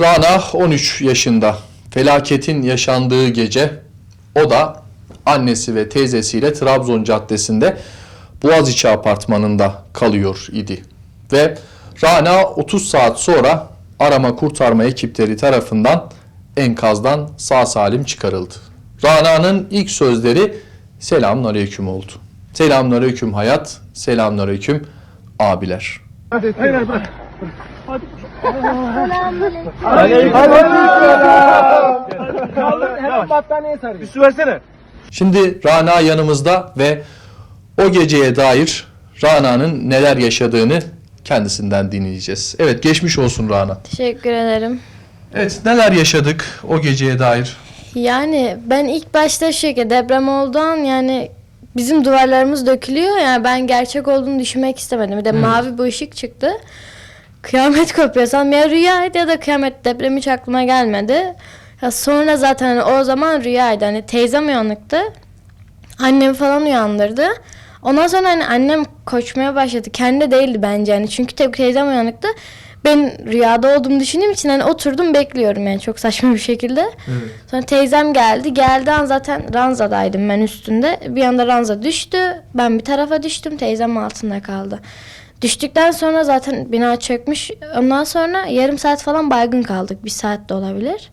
Rana 13 yaşında. Felaketin yaşandığı gece o da annesi ve teyzesiyle Trabzon Caddesi'nde Boğaziçi apartmanında kalıyor idi. Ve Rana 30 saat sonra arama kurtarma ekipleri tarafından enkazdan sağ salim çıkarıldı. Rana'nın ilk sözleri selamünaleyküm oldu. Selamünaleyküm hayat, selamünaleyküm abiler. Hayır bırak. Kaldır hemen battaniye sarıyor. Üstü versene. Şimdi Rana yanımızda ve o geceye dair Rana'nın neler yaşadığını kendisinden dinleyeceğiz. Evet geçmiş olsun Rana. Teşekkür ederim. Evet neler yaşadık o geceye dair? Yani ben ilk başta şu şekilde deprem olduğu an yani bizim duvarlarımız dökülüyor. Yani ben gerçek olduğunu düşünmek istemedim. Bir de mavi bir ışık çıktı. Kıyamet kopuyorsam ya rüyaydı ya da kıyamet deprem hiç aklıma gelmedi. Ya sonra zaten hani o zaman rüyaydı. Hani teyzem uyanıktı. Annem falan uyandırdı. Ondan sonra hani annem koşmaya başladı. Kendi değildi bence hani. Çünkü tabii teyzem uyanıktı. Ben rüyada olduğumu düşündüğüm için hani oturdum bekliyorum yani çok saçma bir şekilde. Sonra teyzem geldi. Geldiği an zaten ranzadaydım ben üstünde. Bir anda ranza düştü. Ben bir tarafa düştüm. Teyzem altında kaldı. Düştükten sonra zaten bina çökmüş. Ondan sonra yarım saat falan baygın kaldık. Bir saat de olabilir.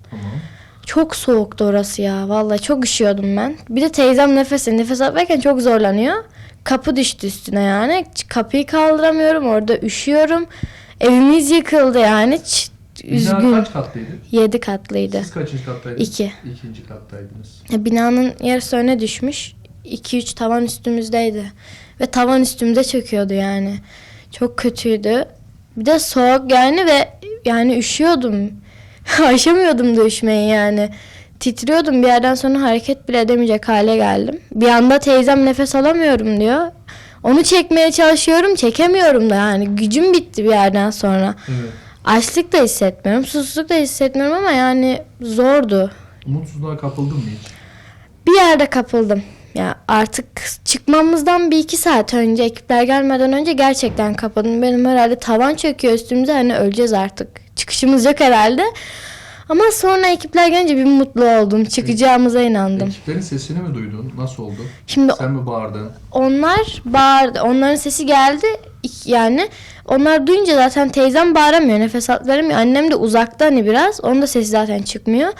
Çok soğuktu orası ya. Vallahi çok üşüyordum ben. Bir de teyzem nefes nefes alırken çok zorlanıyor. Kapı düştü üstüne yani. Kapıyı kaldıramıyorum. Orada üşüyorum. Evimiz yıkıldı yani. Ç- üzgün. katlıydı? Yedi katlıydı. kaçıncı kattaydınız? İki. İkinci kattaydınız. Ya Binanın yarısı öne düşmüş. 2-3 tavan üstümüzdeydi. Ve tavan üstümüze çöküyordu yani. Çok kötüydü. Bir de soğuk yani ve yani üşüyordum. Aşamıyordum da üşümeyi yani. Titriyordum bir yerden sonra hareket bile edemeyecek hale geldim. Bir anda teyzem nefes alamıyorum diyor. Onu çekmeye çalışıyorum çekemiyorum da yani gücüm bitti bir yerden sonra. Evet. Açlık da hissetmiyorum, susuzluk da hissetmiyorum ama yani zordu. Umutsuzluğa kapıldın mı hiç? Bir yerde kapıldım. Ya artık çıkmamızdan bir iki saat önce ekipler gelmeden önce gerçekten kapıldım. Benim herhalde tavan çöküyor üstümüze hani öleceğiz artık. Çıkışımız yok herhalde. Ama sonra ekipler gelince bir mutlu oldum. Çıkacağımıza inandım. Ekiplerin sesini mi duydun? Nasıl oldu? Şimdi Sen mi bağırdın? onlar bağırdı. Onların sesi geldi. Yani onlar duyunca zaten teyzem bağıramıyor. Nefes alıp veremiyor. Annem de uzakta hani biraz. Onun da sesi zaten çıkmıyor.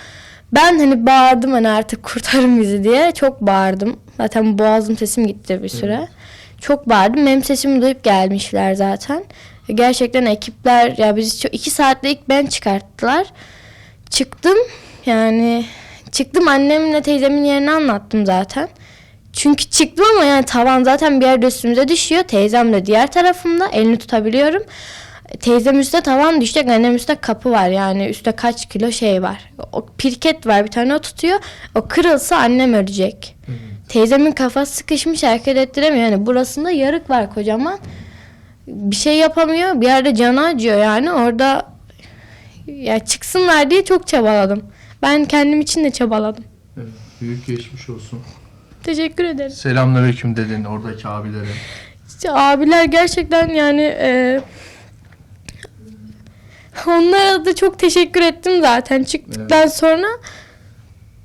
Ben hani bağırdım hani artık kurtarın bizi diye. Çok bağırdım. Zaten boğazım sesim gitti bir süre. Çok bağırdım. Benim sesimi duyup gelmişler zaten. Gerçekten ekipler ya bizi çok, iki saatte ilk ben çıkarttılar. Çıktım yani çıktım annemle teyzemin yerini anlattım zaten. Çünkü çıktım ama yani tavan zaten bir yerde üstümüze düşüyor. Teyzem de diğer tarafımda elini tutabiliyorum. Teyzem üstte tavan düşecek. Annem üstte kapı var yani üstte kaç kilo şey var. O pirket var bir tane o tutuyor. O kırılsa annem ölecek. Teyzemin kafası sıkışmış hareket ettiremiyor. Yani burasında yarık var kocaman. Bir şey yapamıyor. Bir yerde canı acıyor yani orada ya çıksınlar diye çok çabaladım. Ben kendim için de çabaladım. Evet. Büyük geçmiş olsun. Teşekkür ederim. Selamünaleyküm dedin oradaki abilere. İşte abiler gerçekten yani e, onlara da çok teşekkür ettim zaten çıktıktan sonra.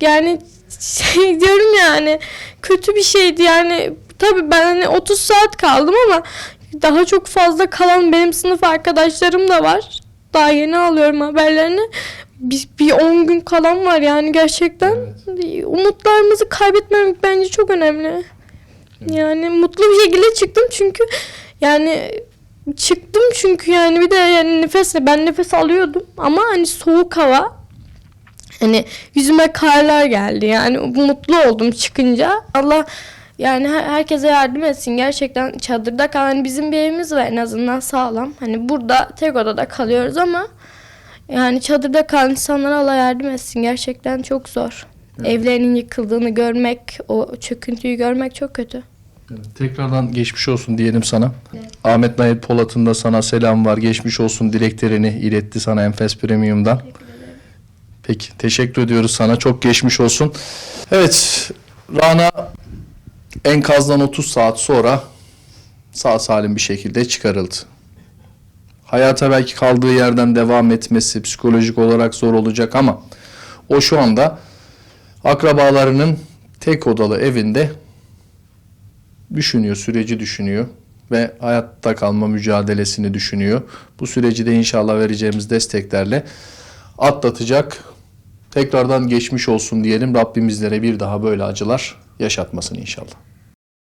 Yani şey diyorum yani kötü bir şeydi yani tabii ben hani 30 saat kaldım ama daha çok fazla kalan benim sınıf arkadaşlarım da var. Daha yeni alıyorum haberlerini. Bir, bir 10 gün kalan var yani gerçekten. Umutlarımızı kaybetmemek bence çok önemli. Yani mutlu bir şekilde çıktım çünkü yani çıktım çünkü yani bir de yani nefesle ben nefes alıyordum ama hani soğuk hava hani yüzüme karlar geldi. Yani mutlu oldum çıkınca. Allah yani her- herkese yardım etsin. Gerçekten çadırda kalan hani bizim bir evimiz var en azından sağlam. Hani burada tek odada kalıyoruz ama yani çadırda kalan insanlara Allah yardım etsin. Gerçekten çok zor. Evlerinin yıkıldığını görmek, o çöküntüyü görmek çok kötü. Evet, Tekrardan geçmiş olsun diyelim sana. Ahmet Nail Polat'ın da sana selam var. Geçmiş olsun dileklerini iletti sana Enfes Premium'dan. Peki teşekkür ediyoruz sana. Çok geçmiş olsun. Evet Rana enkazdan 30 saat sonra sağ salim bir şekilde çıkarıldı. hayata belki kaldığı yerden devam etmesi psikolojik olarak zor olacak ama o şu anda akrabalarının tek odalı evinde düşünüyor, süreci düşünüyor ve hayatta kalma mücadelesini düşünüyor. Bu süreci de inşallah vereceğimiz desteklerle atlatacak. Tekrardan geçmiş olsun diyelim. Rabbimizlere bir daha böyle acılar yaşatmasın inşallah.